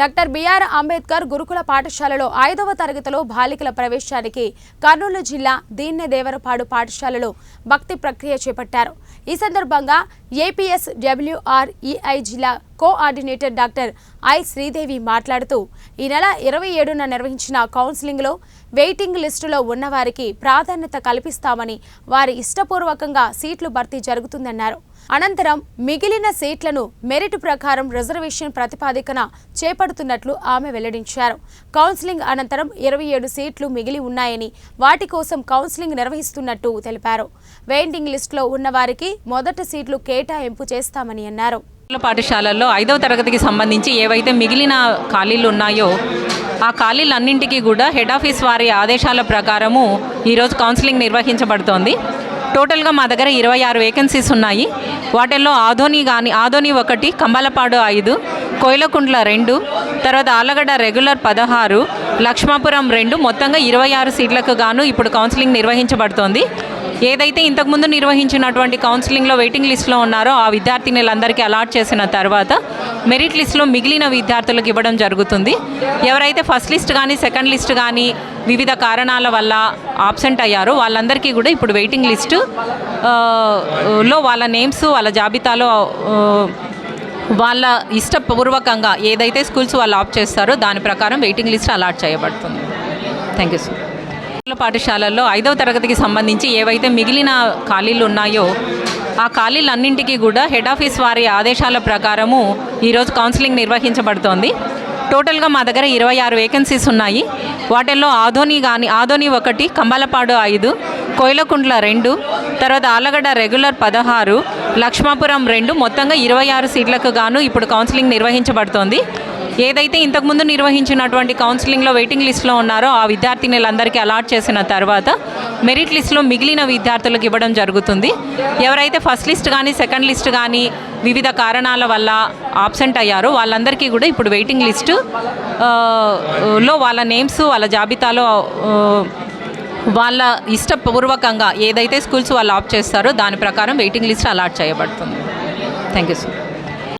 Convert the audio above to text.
Doctor BR Ambedkar గురుకుల పాఠశాలలో ఐదవ తరగతిలో బాలికల ప్రవేశానికి కర్నూలు జిల్లా దీన్నె దేవరపాడు పాఠశాలలో భక్తి ప్రక్రియ చేపట్టారు. ఈ సందర్భంగా ఏపీఎస్ డబ్ల్యూఆర్ఈఐ జిల్లా కోఆర్డినేటర్ డాక్టర్ ఐ శ్రీదేవి మాట్లాడుతూ ఈ నెల ఇరవై ఏడున నిర్వహించిన కౌన్సిలింగ్లో వెయిటింగ్ లిస్టులో ఉన్నవారికి ప్రాధాన్యత కల్పిస్తామని వారి ఇష్టపూర్వకంగా సీట్లు భర్తీ జరుగుతుందన్నారు. అనంతరం మిగిలిన సీట్లను మెరిట్ ప్రకారం రిజర్వేషన్ ప్రతిపాదికన చేపడుతున్నట్లు ఆమె వెల్లడించారు. కౌన్సిలింగ్ అనంతరం ఇరవై ఏడు సీట్లు మిగిలి ఉన్నాయని వాటి కోసం కౌన్సిలింగ్ నిర్వహిస్తున్నట్టు తెలిపారు. వెయిటింగ్ లిస్టులో ఉన్న వారికి సీట్లు కేటాయింపు చేస్తామని అన్నారు. పాఠశాలల్లో ఐదవ తరగతికి సంబంధించి ఏవైతే మిగిలిన ఖాళీలు ఉన్నాయో ఆ ఖాళీలన్నింటికీ కూడా హెడ్ ఆఫీస్ వారి ఆదేశాల ప్రకారము ఈరోజు కౌన్సిలింగ్ నిర్వహించబడుతోంది. టోటల్గా మా దగ్గర ఇరవై ఆరు వేకెన్సీస్ ఉన్నాయి. వాటిల్లో ఆధోని కానీ ఆధోని ఒకటి కంబలపాడు ఐదు కోయిలకుంట్ల రెండు తర్వాత ఆలగడ్డ రెగ్యులర్ పదహారు లక్ష్మాపురం రెండు మొత్తంగా ఇరవై ఆరు సీట్లకు గాను ఇప్పుడు కౌన్సిలింగ్ నిర్వహించబడుతోంది. ఏదైతే ఇంతకుముందు నిర్వహించినటువంటి కౌన్సిలింగ్లో వెయిటింగ్ లిస్ట్లో ఉన్నారో ఆ విద్యార్థినిలందరికీ అలాట్ చేసిన తర్వాత మెరిట్ లిస్ట్లో మిగిలిన విద్యార్థులకు ఇవ్వడం జరుగుతుంది. ఎవరైతే ఫస్ట్ లిస్ట్ కానీ సెకండ్ లిస్ట్ కానీ వివిధ కారణాల వల్ల ఆబ్సెంట్ అయ్యారో వాళ్ళందరికీ కూడా ఇప్పుడు వెయిటింగ్ లిస్టు లో వాళ్ళ నేమ్స్ వాళ్ళ జాబితాలో వాళ్ళ ఇష్టపూర్వకంగా ఏదైతే స్కూల్స్ వాళ్ళు ఆప్ చేస్తారో దాని ప్రకారం వెయిటింగ్ లిస్ట్ అలాట్ చేయబడుతుంది. థ్యాంక్ యూ సార్ పాఠశాలల్లో ఐదవ తరగతికి సంబంధించి ఏవైతే మిగిలిన ఖాళీలు ఉన్నాయో ఆ ఖాళీలన్నింటికీ కూడా హెడ్ ఆఫీస్ వారి ఆదేశాల ప్రకారము ఈరోజు కౌన్సిలింగ్ నిర్వహించబడుతోంది. టోటల్గా మా దగ్గర ఇరవై ఆరు వేకెన్సీస్ ఉన్నాయి. వాటిల్లో ఆధోని కానీ ఆధోని ఒకటి కంబాలపాడు ఐదు కోయిలకుంట్ల రెండు తర్వాత ఆలగడ్డ రెగ్యులర్ పదహారు లక్ష్మాపురం రెండు మొత్తంగా ఇరవై ఆరు సీట్లకు గాను ఇప్పుడు కౌన్సిలింగ్ నిర్వహించబడుతోంది. ఏదైతే ఇంతకుముందు నిర్వహించినటువంటి కౌన్సిలింగ్లో వెయిటింగ్ లిస్ట్లో ఉన్నారో ఆ విద్యార్థినిలందరికీ అలాట్ చేసిన తర్వాత మెరిట్ లిస్ట్లో మిగిలిన విద్యార్థులకు ఇవ్వడం జరుగుతుంది. ఎవరైతే ఫస్ట్ లిస్ట్ కానీ సెకండ్ లిస్ట్ కానీ వివిధ కారణాల వల్ల ఆబ్సెంట్ అయ్యారో వాళ్ళందరికీ కూడా ఇప్పుడు వెయిటింగ్ లిస్టు లో వాళ్ళ నేమ్స్ వాళ్ళ జాబితాలో వాళ్ళ ఇష్టపూర్వకంగా ఏదైతే స్కూల్స్ వాళ్ళు ఆప్ చేస్తారో దాని ప్రకారం వెయిటింగ్ లిస్ట్ అలాట్ చేయబడుతుంది. Thank you sir.